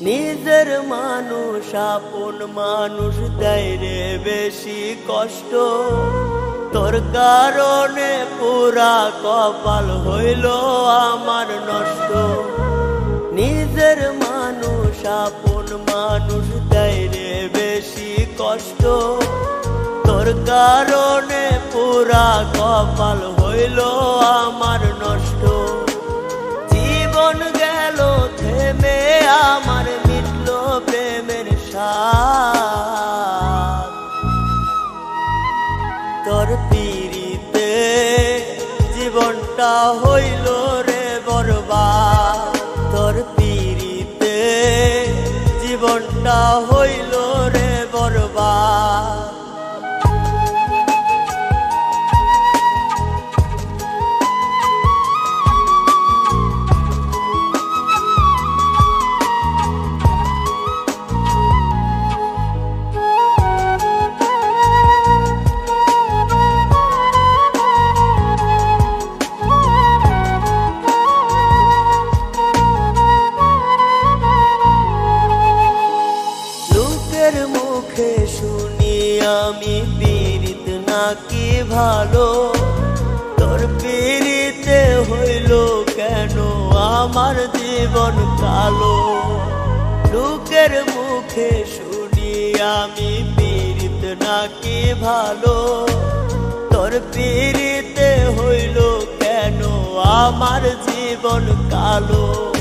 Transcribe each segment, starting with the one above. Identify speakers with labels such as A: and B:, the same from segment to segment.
A: নিজের মানুষ, আপন মানুষ দেয় রে বেশি কষ্ট। তোর কারণে পুরা কপাল হইল আমার নষ্ট। নিজের মানুষ, আপন মানুষ দেয় রে বেশি কষ্ট। তোর কারণে পুরা কপাল হইল আমার নষ্ট। জীবন গেল থেমে আমার জীবনটা হইল রে বরবা তোর পিড়িতে জীবনটা হইল রে বরবাদ। মুখে শুনি আমি পীড়িত নাকি ভালো? তোর পীড়িতে হইল কেন আমার জীবন কালো? লোকের মুখে শুনি আমি পীড়িত নাকি ভালো? তোর পীড়িতে হইল কেন আমার জীবন কালো?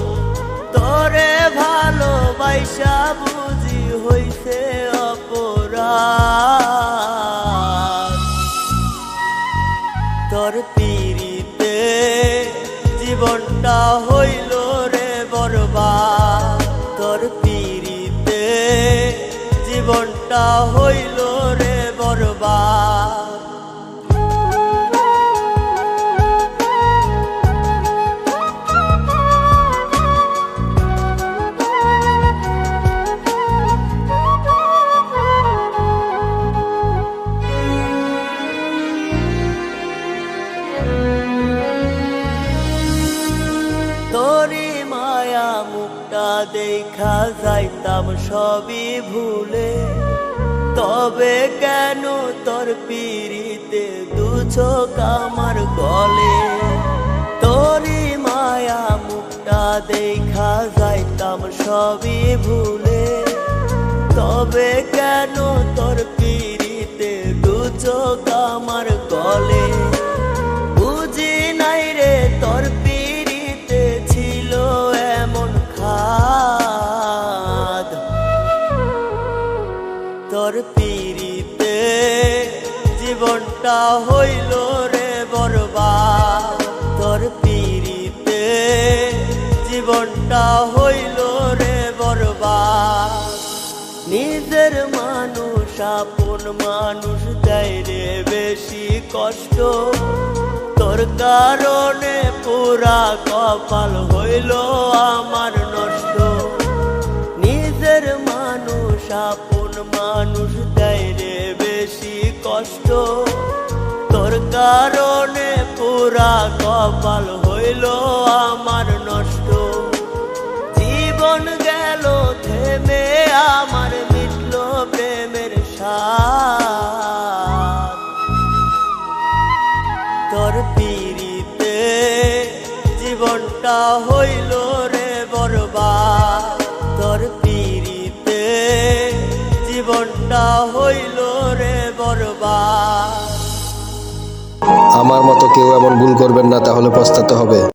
A: তোরে ভালো ভালোবাসা বুঝি হইছে অপরাধ। তোর পিড়িতে জীবনটা হইল রে বরবা তোর পিড়িতে জীবনটা হইল মুখটা দেখা যাইতাম সবই ভুলে। তবে কেন তোর পিড়িতে দু চোখ আমার গলে? তোরি মায়া মুখটা দেখা যাইতাম সবই ভুলে। তবে কেন তোর পিড়িতে দু চোখ আমার গলে? তোর পিড়িতে, জীবনটা হইল রে বরবাদ। তোর পিড়িতে, জীবনটা হইল রে বরবাদ। নিজের মানুষ, আপন মানুষ দেয় রে বেশি কষ্ট। তোর কারণে পুরা কপাল হইল আমার নষ্ট। আপন মানুষ দেয় রে বেশি কষ্ট। তোর কারণে পুরা কপাল হইল আমার নষ্ট। জীবন গেল, থেমে আমার মিটল প্রেমের সাথ তোর পিড়িতে জীবনটা হইল হইল রে বরবা
B: আমার মতো কেউ এমন ভুল করবেন না তাহলে পস্তাতে হবে।